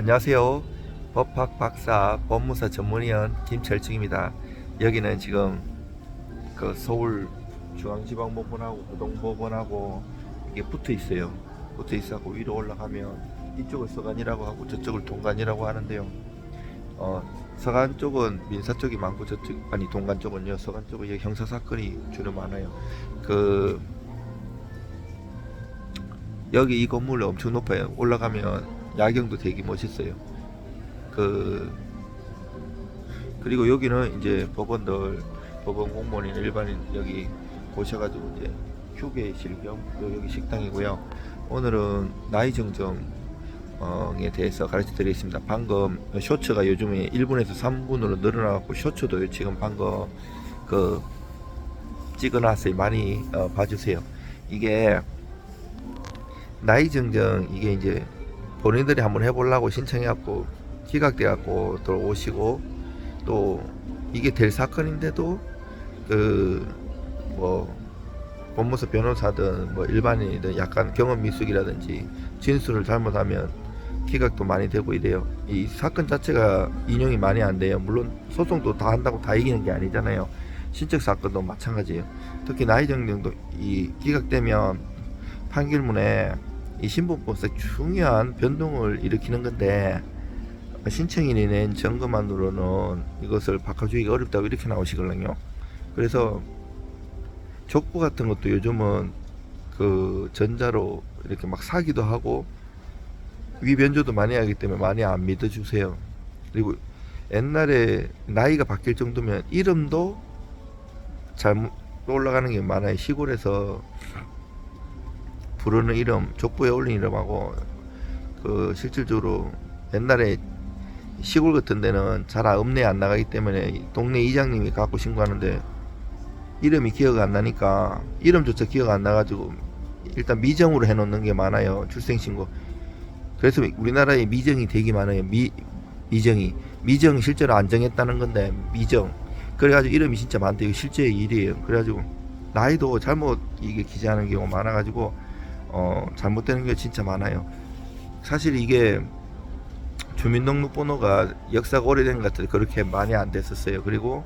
안녕하세요. 법학 박사 법무사 전문위원 김철중입니다. 여기는 지금 그 서울 중앙지방법원하고 고동법원하고 이게 붙어 있어요. 붙어 있어고 위로 올라가면 이쪽을 서간이라고 하고 저쪽을 동간이라고 하는데요. 어, 서간 쪽은 민사 쪽이 많고 저쪽 아니 동간 쪽은요. 서간 쪽은 형사 사건이 주로 많아요. 그 여기 이 건물 엄청 높아요. 올라가면 야경도 되게 멋있어요. 그 그리고 여기는 이제 법원들 법원 공무원인 일반인 여기 오셔가지고 이제 휴게실 겸 여기 식당이고요. 오늘은 나이 정정에 대해서 가르쳐 드리겠습니다. 방금 쇼츠가 요즘에 1분에서 3분으로 늘어나고 쇼츠도 지금 방금 그 찍어놨어요. 많이 어, 봐주세요. 이게 나이 정정 이게 이제 본인들이 한번 해보려고 신청해갖고 기각돼갖고 들어오시고 또 이게 될 사건인데도 그 뭐 법무사 변호사든 뭐 일반인이든 약간 경험 미숙이라든지 진술을 잘못하면 기각도 많이 되고 이래요. 이 사건 자체가 인용이 많이 안 돼요. 물론 소송도 다 한다고 다 이기는 게 아니잖아요. 신적 사건도 마찬가지예요. 특히 나이 정정도 이 기각되면 판결문에 이 신분법상 중요한 변동을 일으키는 건데 신청인이 낸 증거만으로는 이것을 바꿔주기가 어렵다고 이렇게 나오시거든요. 그래서 족보 같은 것도 요즘은 그 전자로 이렇게 막 사기도 하고 위변조도 많이 하기 때문에 많이 안 믿어주세요. 그리고 옛날에 나이가 바뀔 정도면 이름도 잘못 올라가는 게 많아요. 시골에서 부르는 이름, 족보에 올린 이름하고 그 실질적으로 옛날에 시골 같은 데는 잘 읍내 안 나가기 때문에 동네 이장님이 갖고 신고하는데 이름이 기억 안 나니까 이름조차 기억 안 나가지고 일단 미정으로 해놓는 게 많아요 출생신고. 그래서 우리나라에 미정이 되게 많아요. 미 미정이. 미정 실제로 안 정했다는 건데 미정. 그래가지고 이름이 진짜 많대요. 실제 일이에요. 그래가지고 나이도 잘못 이게 기재하는 경우 많아가지고 어 잘못되는 게 진짜 많아요 사실 이게 주민등록번호가 역사가 오래된 것 같아요. 그렇게 많이 안 됐었어요. 그리고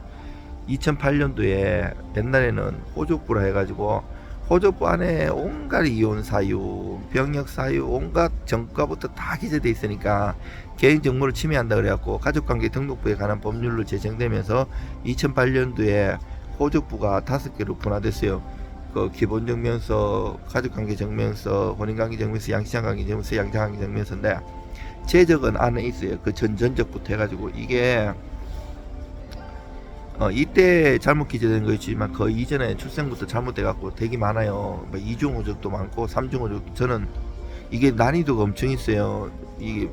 2008년도에 옛날에는 호족부라 해가지고 호족부 안에 온갖 이혼 사유, 병역 사유, 온갖 정가부터 다 기재돼 있으니까 개인 정보를 침해한다 그래갖고 가족관계 등록부에 관한 법률로 제정되면서 2008년도에 호족부가 다섯 개로 분화됐어요. 그 기본 정면서, 가족관계 정면서, 혼인관계 정면서, 양시장관계 정면서, 양자관계 정면서인데 제적은 안에 있어요. 그 전전적부터 해가지고 이게 어, 이때 잘못 기재된 거였지만 그 이전에 출생부터 잘못돼갖고 되게 많아요. 뭐 이중호적도 많고 삼중호적 저는 이게 난이도가 엄청 있어요. 이게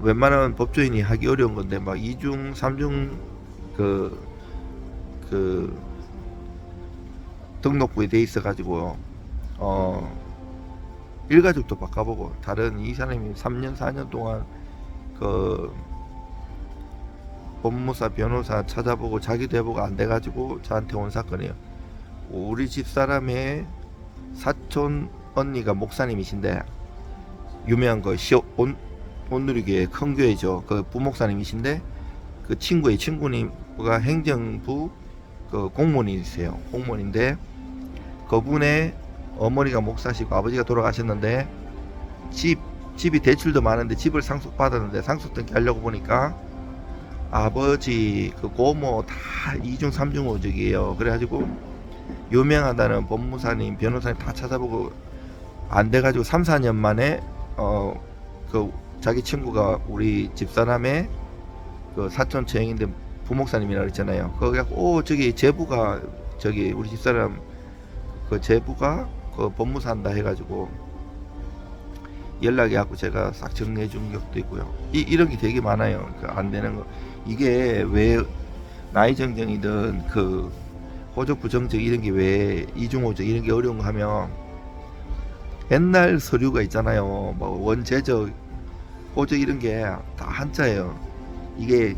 웬만한 법조인이 하기 어려운 건데 막 이중 삼중 그 그 등록부에 돼 있어가지고 어 일가족도 바꿔보고 다른 이 사람이 3년 4년 동안 그 법무사 변호사 찾아보고 자기도 해보고 안 돼가지고 저한테 온 사건이에요. 우리 집 사람의 사촌 언니가 목사님이신데 유명한 거 시오 온 온누리교회 큰 교회죠. 그 부목사님이신데 그 친구의 친구님가 행정부 그 공무원이세요. 공무원인데 그분의 어머니가 목사시고 아버지가 돌아가셨는데 집 집이 대출도 많은데 집을 상속 받았는데 상속 등기 하려고 보니까 아버지 그 고모 다 이중 삼중 오적이에요. 그래가지고 유명하다는 법무사님 변호사님 다 찾아보고 안 돼가지고 3, 4년 만에 어 그 자기 친구가 우리 집사람의 그 사촌 처형인데 부목사님이라 그랬잖아요. 거기 갖고 오 저기 제부가 저기 우리 집사람 그 제부가 그 법무사 한다 해가지고 연락이 갖고 제가 싹 정리해 준 적도 있고요. 이, 이런 게 되게 많아요. 그안 되는 거. 이게 왜 나이 정정이든 그 호적 부 정적 이런 게 왜 이중호적 이런 게 어려운 거 하면 옛날 서류가 있잖아요. 뭐 원제적 호적 이런 게 다 한자예요. 이게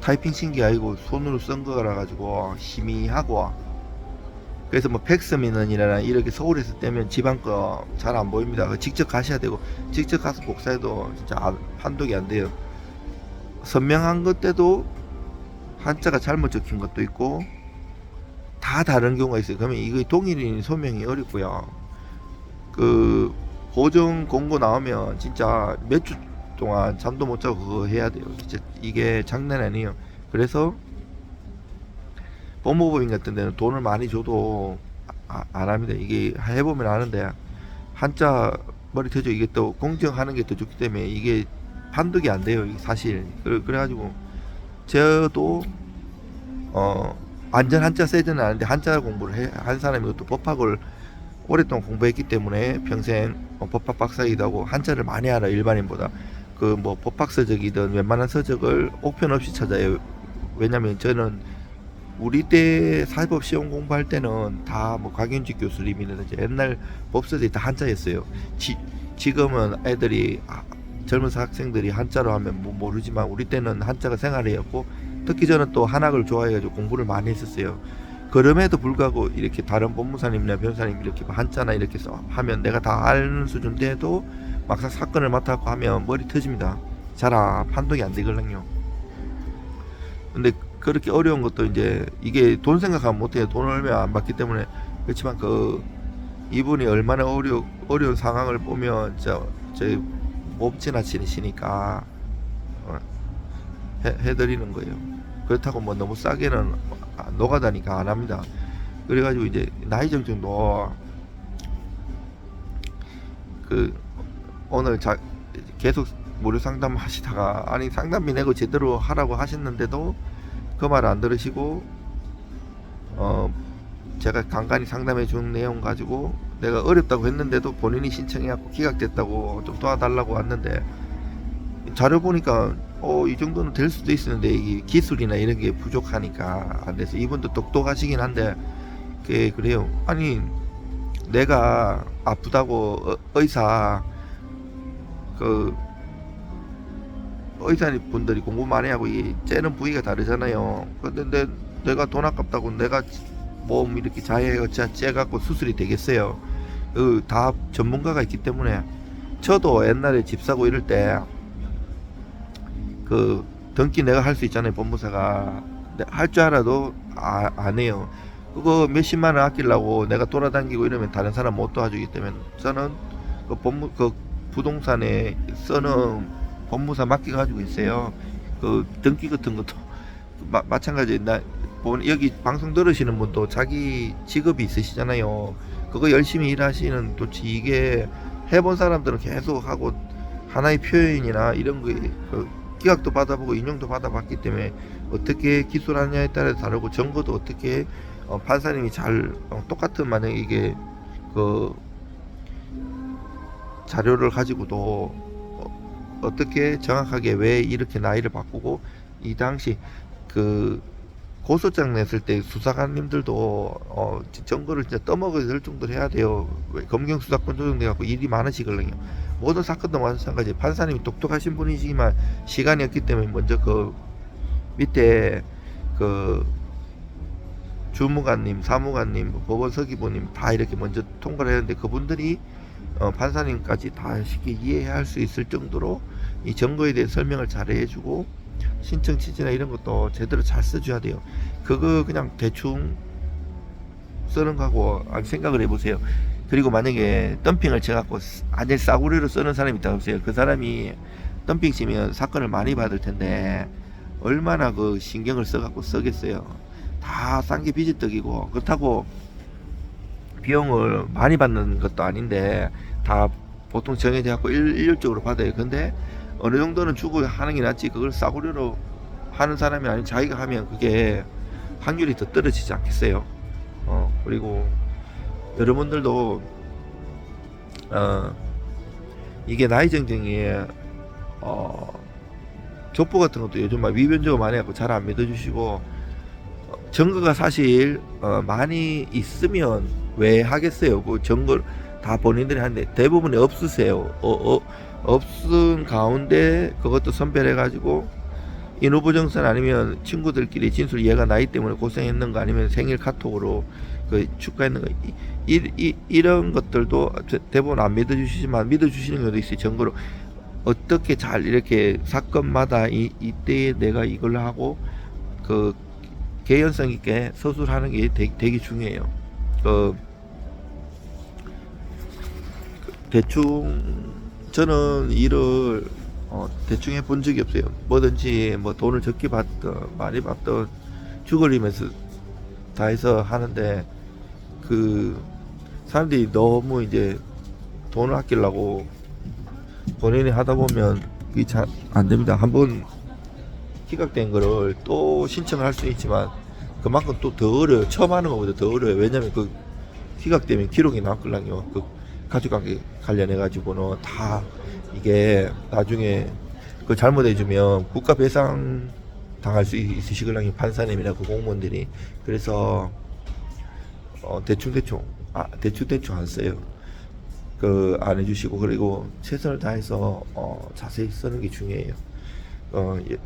타이핑 신기 아니고 손으로 쓴 거라 가지고 희미하고 그래서 뭐 팩스미는이나 이렇게 서울에서 떼면 지방 거 잘 안 보입니다. 그 직접 가셔야 되고 직접 가서 복사해도 진짜 아- 판독이 안 돼요. 선명한 것 때도 한자가 잘못 적힌 것도 있고 다 다른 경우가 있어요. 그러면 이거 동일인 소명이 어렵고요. 그 고정 공고 나오면 진짜 몇 주 동안 잠도 못 자고 그거 해야 돼요. 진짜 이게 장난 아니에요. 그래서 법무법인 같은 데는 돈을 많이 줘도 아- 안 합니다. 이게 해보면 아는데 한자 머리 터져 이게 또 공정하는 게더 좋기 때문에 이게 판독이 안 돼요. 사실 그래, 그래가지고 저도 어 완전 한자 세대는 아닌데 한자 공부를 해, 한 사람이 또 법학을 오랫동안 공부했기 때문에 평생 어, 법학 박사이기도 하고 한자를 많이 알아 일반인보다 그 뭐 법학 서적이든 웬만한 서적을 옥편 없이 찾아요. 왜냐면 저는 우리 때 사법 시험 공부할 때는 다뭐 곽윤직 교수님이라든지 옛날 법서들이 다 한자였어요. 지, 지금은 애들이 아, 젊은 학생들이 한자로 하면 뭐 모르지만 우리 때는 한자가 생활이었고 특히 저는 또 한학을 좋아해가지고 공부를 많이 했었어요. 그럼에도 불구하고 이렇게 다른 법무사님이나 변호사님 이렇게 한자나 이렇게 써 하면 내가 다 아는 수준인데도 막상 사건을 맡아갖고 하면 머리 터집니다. 잘 아, 판독이 안 되거든요. 근데 그렇게 어려운 것도 이제 이게 돈 생각하면 못해요. 돈을 얼마 안 받기 때문에 그렇지만 그 이분이 얼마나 어려 어려운 상황을 보면 저저못 지나치시니까 어, 해, 해드리는 거예요. 그렇다고 뭐 너무 싸게는 아, 노가다니까 안 합니다. 그래가지고 이제 나이 정정도 그 오늘 자 계속 무료 상담 하시다가 아니 상담비 내고 제대로 하라고 하셨는데도 그 말 안 들으시고 어 제가 간간히 상담해 준 내용 가지고 내가 어렵다고 했는데도 본인이 신청해갖고 기각됐다고 좀 도와달라고 왔는데 자료 보니까 어 이 정도는 될 수도 있었는데 이 기술이나 이런 게 부족하니까. 안 돼서 이분도 똑똑하시긴 한데 그게 그래요. 아니 내가 아프다고 어- 의사 그 의사 분들이 공부 많이 하고 이 째는 부위가 다르잖아요. 근데 내, 내가 돈 아깝다고 내가 몸 이렇게 자해가 째갖고 수술이 되겠어요. 그 다 전문가가 있기 때문에 저도 옛날에 집 사고 이럴 때 그 등기 내가 할 수 있잖아요. 법무사가 할 줄 알아도 아, 안 해요. 그거 몇십만 원 아끼려고 내가 돌아다니고 이러면 다른 사람 못 도와주기 때문에 저는 그 법무 그 부동산에 쓰는 법무사 맡겨가지고 있어요. 그 등기 같은 것도 마, 마찬가지 나 본- 여기 방송 들으시는 분도 자기 직업이 있으시잖아요. 그거 열심히 일하시는 또 이게 해본 사람들은 계속 하고 하나의 표현이나 이런 거에 그 기각도 받아보고 인용도 받아봤기 때문에 어떻게 기술하냐에 따라 다르고 정보도 어떻게 어, 판사님이 잘 어, 똑같은 만약에 이게 그 자료를 가지고도 어, 어떻게 정확하게 왜 이렇게 나이를 바꾸고 이 당시 그 고소장 냈을 때 수사관님들도 어 증거를 진짜 될 정도로 해야 돼요. 왜 검경 수사권 조정돼 갖고 일이 많으시거든요. 모든 사건도 마찬가지. 판사님이 똑똑하신 분이시지만 시간이 없기 때문에 먼저 그 밑에 그 주무관님, 사무관님, 뭐 법원 서기부님 다 이렇게 먼저 통과를 했는데 그분들이 어, 판사님까지 다 쉽게 이해할 수 있을 정도로 이 증거에 대해 설명을 잘 해주고 신청 취지나 이런 것도 제대로 잘 써줘야 돼요. 그거 그냥 대충 쓰는 거하고 아, 생각을 해보세요. 그리고 만약에 덤핑을 쳐갖고 완전 싸구려로 쓰는 사람이 있다고 보세요. 그 사람이 덤핑 치면 사건을 많이 받을 텐데 얼마나 그 신경을 써갖고 쓰겠어요. 다 싼 게 비지떡이고 그렇다고 비용을 많이 받는 것도 아닌데 다 보통 정해져 갖고 일, 일률적으로 받아요. 근데 어느 정도는 주고 하는 게 낫지 그걸 싸구려로 하는 사람이 아닌 자기가 하면 그게 확률이 더 떨어지지 않겠어요. 어 그리고 여러분들도 어 이게 나이 정정이 어 족보 같은 것도 요즘 막 위변조가 많이 하고 잘 안 믿어주시고 어, 증거가 사실 어, 많이 있으면 왜 하겠어요? 그 증거 다 본인들이 하는데 대부분이 없으세요. 어, 어, 없은 가운데 그것도 선별해 가지고 인후보 정선 아니면 친구들끼리 진술 얘가 나이 때문에 고생했는 거 아니면 생일 카톡으로 그 있는 거 이, 이, 이, 이런 것들도 대부분 안 믿어주시지만 믿어주시는 경우도 있어요 증거로 어떻게 잘 이렇게 사건마다 이, 이때에 내가 이걸 하고 그 개연성 있게 서술하는 게 되게, 되게 중요해요 그 대충 저는 일을 어, 대충 해본 적이 없어요. 뭐든지 뭐 돈을 적게 받든 많이 받든 죽을리면서 다 해서 하는데 그 사람들이 너무 이제 돈을 아끼려고 본인이 하다 보면 그게 잘 안 됩니다. 한번 기각된 거를 또 신청을 할 수 있지만 그만큼 또 더 어려워요. 처음 하는 것보다 더 어려워요. 왜냐면 그 기각되면 기록이 남걸랑요. 그 가족관계 관련해 가지고는 다 이게 나중에 그 잘못해주면 국가 배상 당할 수 있으시걸랑요 판사님이나 그 공무원들이 그래서 어 대충 대충 아 대충 대충 안 써요. 그 안 해주시고 그리고 최선을 다해서 어 자세히 쓰는 게 중요해요. 어 예,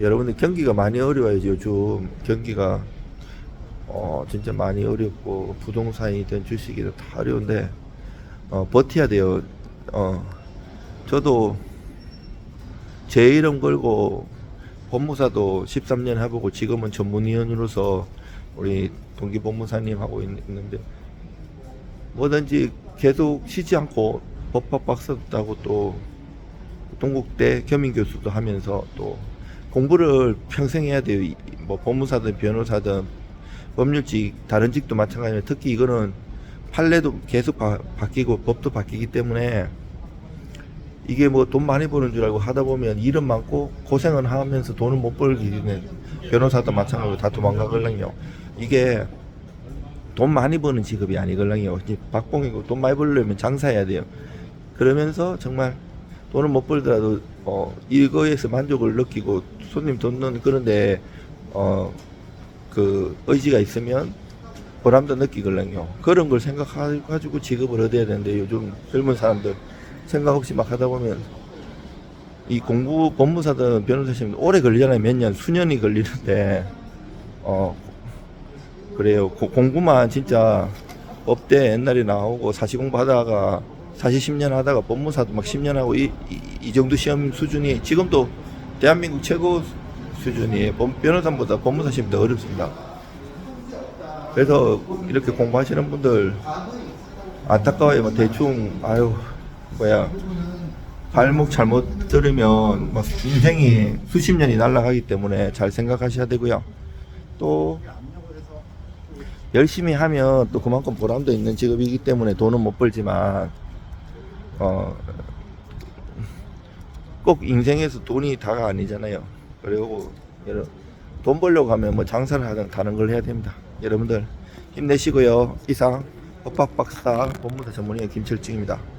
여러분들 경기가 많이 어려워요 요즘 경기가 어 진짜 많이 어렵고 부동산이든 주식이든 다 어려운데 어 버텨야 돼요 어 저도 제 이름 걸고 법무사도 13년 해보고 지금은 전문위원으로서 우리 동기 법무사님 하고 있- 있는데 뭐든지 계속 쉬지 않고 법학 박사도 따고 또 동국대 겸임 교수도 하면서 또 공부를 평생 해야 돼요. 이- 뭐 법무사든 변호사든 법률직 다른 직도 마찬가지로 특히 이거는 판례도 계속 바, 바뀌고 법도 바뀌기 때문에 이게 뭐 돈 많이 버는 줄 알고 하다 보면 일은 많고 고생은 하면서 돈은 못 벌기 때문에 변호사도 마찬가지로 다 도망가걸랑요. 이게 돈 많이 버는 직업이 아니걸랑요. 박봉이고 돈 많이 벌려면 장사해야 돼요. 그러면서 정말 돈을 못 벌더라도 어 이거에서 만족을 느끼고 손님 돈 넣는 그런데 어 그 의지가 있으면 보람도 느끼걸랑요. 그런 걸 생각해가지고 직업을 얻어야 되는데 요즘 젊은 사람들 생각 없이 막 하다 보면 이 공부 법무사든 변호사시면 오래 걸리잖아요. 몇 년, 수년이 걸리는데 어 그래요. 고- 공부만 진짜 법대 옛날에 나오고 사시 공부하다가 사시 10년 하다가 법무사도 막 10년 하고 이, 이, 이 정도 시험 수준이 지금도 대한민국 최고 수준이에요. 법- 변호사보다 법무사 시험 더 어렵습니다. 그래서 이렇게 공부하시는 분들 안타까워요. 뭐 대충 아유 뭐야 발목 잘못 들으면 막 인생이 수십 년이 날아가기 때문에 잘 생각하셔야 되고요. 또 열심히 하면 또 그만큼 보람도 있는 직업이기 때문에 돈은 못 벌지만 어, 꼭 인생에서 돈이 다가 아니잖아요. 그리고 돈 벌려고 하면 뭐 장사를 하든 다른 걸 해야 됩니다. 여러분들 힘내시고요. 이상 법학 박사 법무사 전문의 김철중입니다.